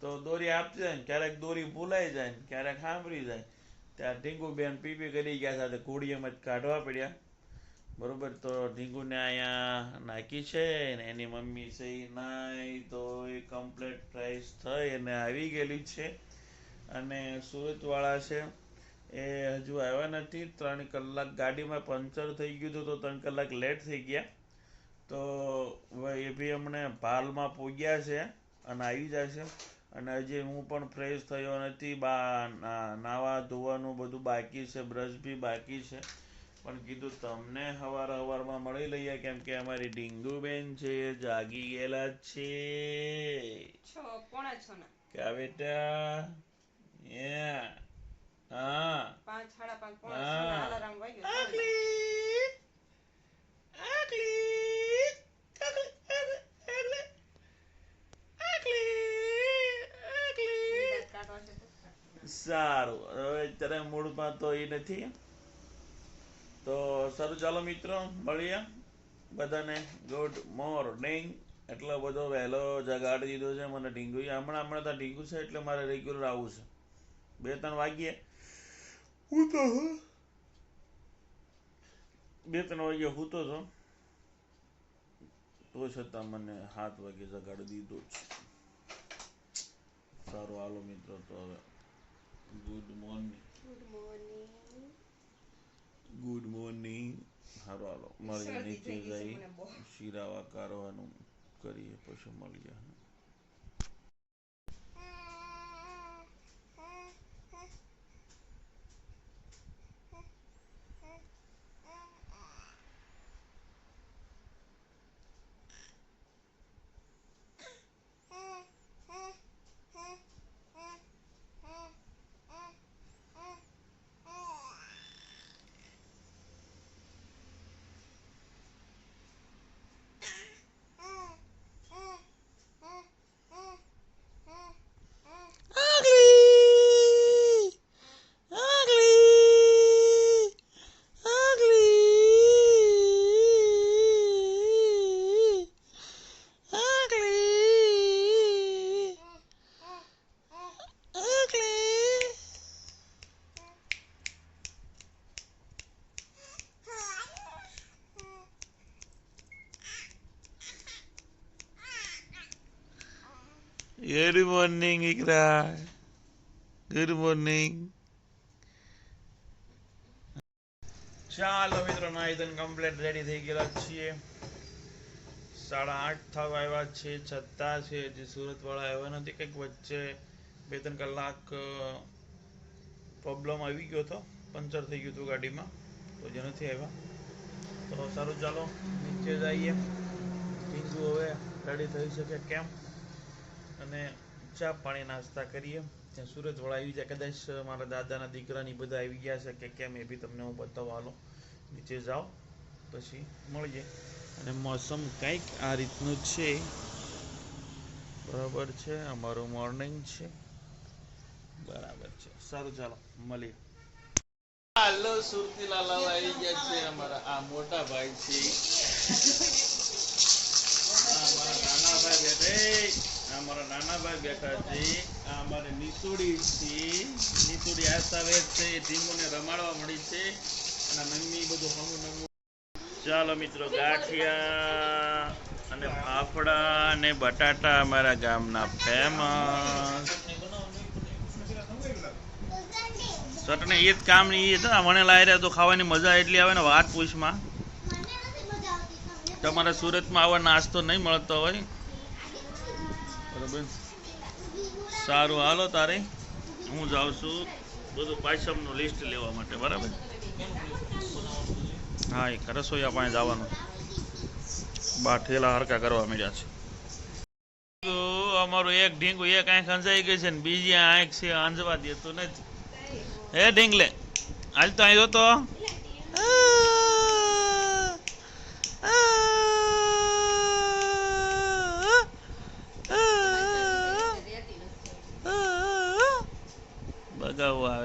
તો દોરી આપતી જાય ને, ક્યારેક દોરી ભૂલાઈ જાય ને, ક્યારેક સાંભળી જાય. ત્યાં ઢીંગુ બેન પીપી કરી ગયા સાથે ઘોડીએમાં જ કાઢવા પડ્યા. બરોબર, તો ઢીંગુને અહીંયા નાખી છે ને, એની મમ્મી છે નાય તો એ કમ્પ્લેટ પ્રાઇસ થઈ અને આવી ગયેલી છે. અને સુરતવાળા છે, એ હજુ આવ્યા નથી. ત્રણ કલાક ગાડીમાં પંચર થઈ ગયું હતું, તો ત્રણ કલાક લેટ થઈ ગયા. તો એ બી અમને ભાલમાં પહોંચ્યા છે અને આવી જશે અને હજી હું પણ ફ્રેશ થયો નથી. બા નાવા ધોવાનું બધું બાકી છે બ્રશ બી બાકી છે. પણ કીધું તમને હવાર હવારમાં મળી લઈએ કેમ કે અમારી ડીંગુબેન છે જાગી ગયેલા છે. છ પોણા છ ના? ક્યાં બેટા. હા પાંચ સાડા પાંચ પોણા છ ના હા. અલાર્મ વાગ્યો Ugly. Ugly. Ugly. Ugly. Ugly. Ugly. દાંત કાઢવા છે તો. સારું હવે અત્યારે મૂળમાં તો એ નથી. તો સારું, ચાલો મિત્રો, મળીએ. બધાને ગુડ મોર્નિંગ એટલો બધો વહેલો જગાડી દીધો છે, મને ઢીંગુ હમણાં હમણાં તો ઢીંગુ છે, એટલે મારે રેગ્યુલર આવવું છે. બે, ત્રણ વાગ્યે. હું તો બે, ત્રણ વાગ્યે તો છો તો છતાં મને સાત વાગે જગાડી દીધો છે. સારું, હાલો મિત્રો, તો હવે. Good morning good morning good morning હારો હાલો. મળીએ નીચે જઈ શિરાવા કારવાનું કરીએ પછી મળીએ Ugly! Good morning, Ikra. Good morning ચાલો મિત્રો નાયદન કમ્પ્લીટ રેડી થઈ ગયેલા છીએ. સાડા આઠ થવા આવ્યા છે છતાં છે હજી સુરત વાળા આવ્યા નથી કંઈક વચ્ચે બે ત્રણ કલાક પ્રોબ્લેમ આવી ગયો હતો પંચર થઈ ગયું હતું ગાડીમાં તો જે નથી આવ્યા. તો સારું ચાલો નીચે જઈએ. ટીંગુ હવે રેડી થઈ શકે કેમ? અને ચા પાણી નાસ્તા કરીએ. ત્યાં સુરત વાળા આવી જાય કદાચ મારા દાદાના દીકરાની બધા આવી ગયા છે કે કેમ એ બી તમને હું બતાવવા હાલો નીચે જાઓ. પછી મળીએ. અને મોસમ કંઈક આ રીતનું છે. બરાબર છે. અમારું મોર્નિંગ છે. બરાબર છે. સારું ચાલો મળીએ. હાલો સુરતી લાલા આવી ગયા છે. અમારા આ મોટા ભાઈ છે. અમારા નાના ભાઈ બેઠે અમારા નાનાભાઈ બેઠા છે. આ અમારે નીસુડી છે. નીસુડી આસાવે છે. ઢીંગુને રમાડવા મળી છે. અને મમ્મી બધું હમું નમું ચાલો મિત્રો ગાંઠિયા અને ફાફડા અને બટાટા અમારા ગામના ફેમસ ચટણી એ જ કામની એ હતા મને લાવી રહ્યા તો ખાવાની મજા એટલી આવે ને વાત પૂછમાં. તમારે સુરતમાં આવા નાસ્તો નહીં મળતો હોય. બરોબર સારું, હાલો તારે. હું જાઉં છું. બધું પાયસમનું લિસ્ટ લેવા માટે, બરાબર? હા, એક રસોઈયા પાસે જવાનું. બા ઠેલા હરકા કરવા મળ્યા છે. અમારું એક ઢીંગું એક આંખ અંજાઈ ગઈ છે ને, બીજી આંખ છે અંજવા દેતું નથી હે ઢીંગલે, હાલ તો અહીં તો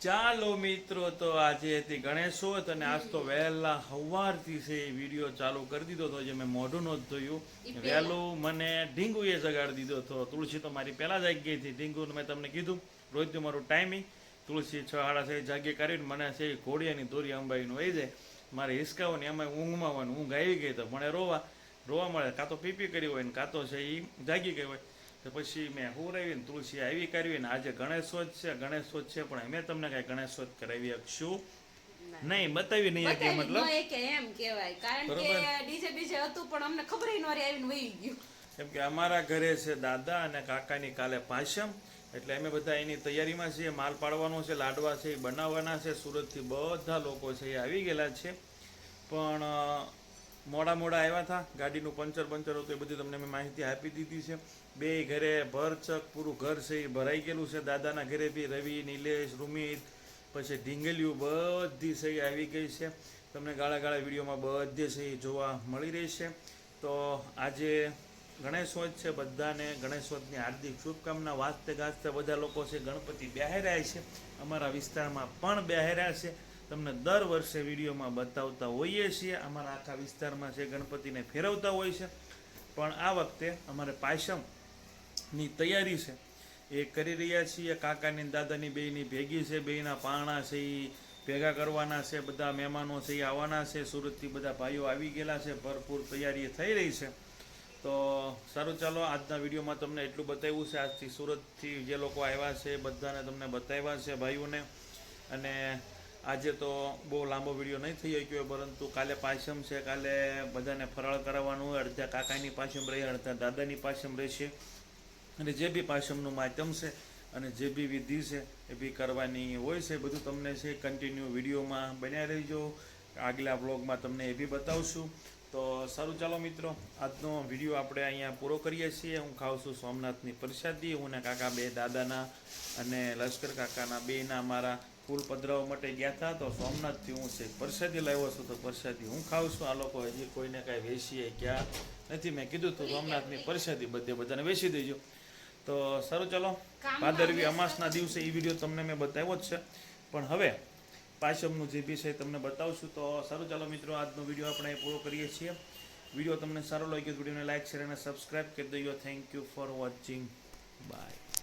ચાલો મિત્રો તો આજે હતી ગણેશોત અને આજ તો વહેલા સવારથી છે એ વીડિયો ચાલુ કરી દીધો હતો. જે મેં મોઢું નહોતું થયું વહેલું મને ઢીંગુએ જગાડી દીધો હતો. તુલસી તો મારી પહેલા જાગી ગઈ હતી ઢીંગુ મેં તમને કીધું. રોજનું મારું ટાઈમિંગ તુલસી છ સાડા છ જાગે કરીને મને છે એ ઘોડિયાની દોરી અંબાઈનું વહી જાય મારે હિસકાવાની એમાં ઊંઘમાં હોય ઊંઘ આવી ગઈ તો મને રોવા રોવા મળે. કાં તો પીપી કરી હોય ને કાં તો છે એ જાગી ગઈ હોય. તો પછી મેં હું ને તુલસી આવી કરવી ને આજે ગણેશોત્સવ છે ગણેશોત્સવ છે પણ અમે તમને કઈ ગણેશોત્સવ કરાવી શકશું? નહીં બતાવી નહીં શકીએ મતલબ? કે એમ કહેવાય. કારણ કે ડીજે બીજે હતું પણ અમને ખબર ન રહી આવીને વહી ગયું. કેમ કે અમારા ઘરે છે દાદા અને કાકાની કાલે પાછમ એટલે અમે બધા એની તૈયારીમાં છીએ માલ પાડવાનો છે લાડવા છે એ બનાવવાના છે. સુરતથી બધા લોકો છે એ આવી ગયેલા છે. પણ મોડા મોડા આવ્યા હતા. ગાડીનું પંચર પંચર હતું એ બધી તમને મેં માહિતી આપી દીધી છે. બે ઘરે ભરચક પૂરું ઘર છે એ ભરાઈ ગયેલું છે. દાદાના ઘરે બી રવિ, નિલેશ, રૂમિત, પછી ઢીંગલિયું બધી સહી આવી ગઈ છે. તમને ગાળા ગાળા વિડીયોમાં બધી સહી જોવા મળી રહી છે. તો આજે ગણેશોત્સવ છે, બધાને ગણેશોત્સવની હાર્દિક શુભકામના. વાસ્તે ગાજતે બધા લોકો છે, ગણપતિ બેહાર્યા છે. અમારા વિસ્તારમાં પણ બેહાર્યા છે. તમને દર વર્ષે વિડીયોમાં બતાવતા હોઈએ છીએ. અમારા આખા વિસ્તારમાં છે ગણપતિને ફેરવતા હોય છે. પણ આ વખતે અમારે પાયસમની તૈયારી છે. એ કરી રહ્યા છીએ. કાકાની દાદાની બેયની ભેગી છે. બેયના પારણા છે એ ભેગા કરવાના છે. બધા મહેમાનો છે એ આવવાના છે. સુરતથી બધા ભાઈઓ આવી ગયેલા છે. ભરપૂર તૈયારી થઈ રહી છે. તો સારું, ચાલો આજના વિડીયોમાં તમને એટલું બતાવ્યું છે. આજથી સુરતથી જે લોકો આવ્યા છે, બધાને તમને બતાવ્યા છે, ભાઈઓને. અને આજે તો બહુ લાંબો વીડિયો નહીં થઈ શક્યો, પરંતુ કાલે પાછમ છે, કાલે બધાને ફરાળ કરાવવાનું હોય, અડધા કાકાની પાછમ રહે, અડધા દાદાની પાછમ રહેશે. અને જે બી પાછમનું માધ્યમ છે અને જે બી વિધિ છે એ બી કરવાની હોય છે. બધું તમને છે કન્ટિન્યુ વિડીયોમાં બન્યા રહીજો. આગલા બ્લોગમાં તમને એ બી બતાવશું. તો સારું ચાલો મિત્રો આજનો વીડિયો આપણે અહીંયા પૂરો કરીએ છીએ. હું ખાઉં છું સોમનાથની પ્રસાદી હું ને કાકા બે દાદાના અને લશ્કર કાકાના બેના મારા ફૂલ પધરાવા માટે ગયા હતા. તો સોમનાથથી હું છે પ્રસાદી લાવ્યો છું. તો પ્રસાદી હું ખાઉં છું. આ લોકો હજી કોઈને કાંઈ વેચીએ ક્યાં નથી. મેં કીધું તું સોમનાથની પ્રસાદી બધે બધાને વેચી દેજો. તો સારું ચાલો ભાદરવી અમાસના દિવસે એ વીડિયો તમને મેં બતાવ્યો જ છે. પણ હવે પાછમનું જે બી છે તમને બતાવશું. તો સારું, ચાલો મિત્રો, આજનો વીડિયો આપણે પૂરો કરીએ છીએ. વીડિયો તમને સારો લાગ્યો વિડીયોને લાઈક, શેર અને સબસ્ક્રાઈબ કરી દઈએ thank you for watching bye